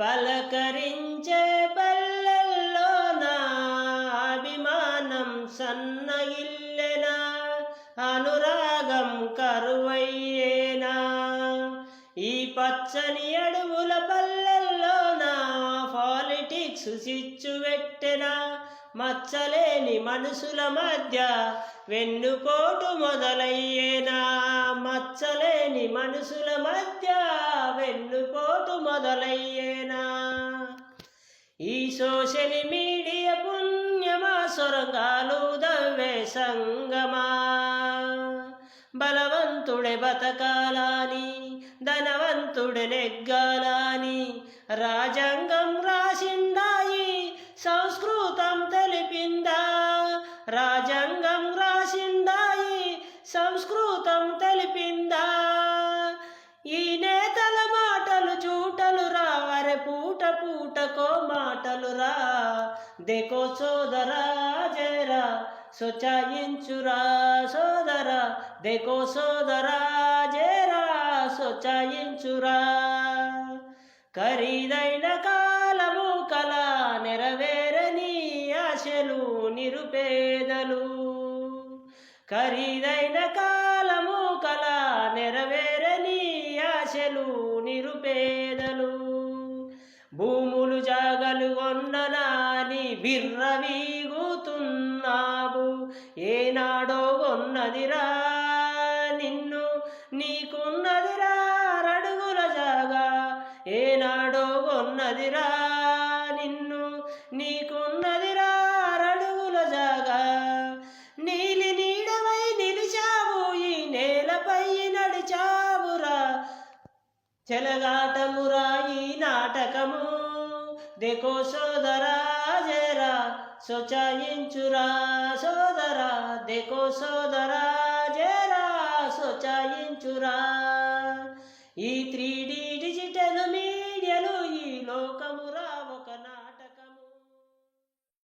పలకరించే పల్లెల్లో నా అభిమానం సన్నగిల్లెనా? అనురాగం కరువయ్యేనా? ఈ పచ్చని అడవుల పల్లెల్లో నా పాలిటిక్స్ సిచ్చు పెట్టెనా మచ్చలేని మనుషుల మధ్య వెన్నుపోటు మొదలయ్యేనా? మచ్చలేని మనుషుల మధ్య వెన్నుపోటు మొదలయ్యే సోషల్ మీడియా పుణ్యమా సొరంగాలు దవ్వే సంగమా. బలవంతుడే బతకాలని ధనవంతుడే నెగ్గాలని రాజంగం రాసిందాయి పూటకో మాటలురా. దేకో సోదరా జయరా సొచాయించురా సోదరా. దేకో సోదరా జయరా సొచాయించురా ఖరీదైన కాలము కల నెరవేరని ఆశలు నిరుపేదలు. ఖరీదైన కాలము కల నెరవేరని ఆశలు జాగలు కొన్ననాని బిర్రవీగుతున్నావు ఏనాడో ఉన్నదిరా నిన్ను నీకున్నదిరా రడుగుల జాగా. ఏనాడో ఉన్నదిరా నిన్ను నీకున్నదిరా రడుగుల జాగా. నీలి నీడవై నిలిచావు ఈ నేలపై నడిచావురా. చెలగాటమురా ఈ నాటకము దేకో సోదరా జరా సోచాయించురా సోదరా దేకో సోదరా జరా సోచాయించురా ఈ త్రీ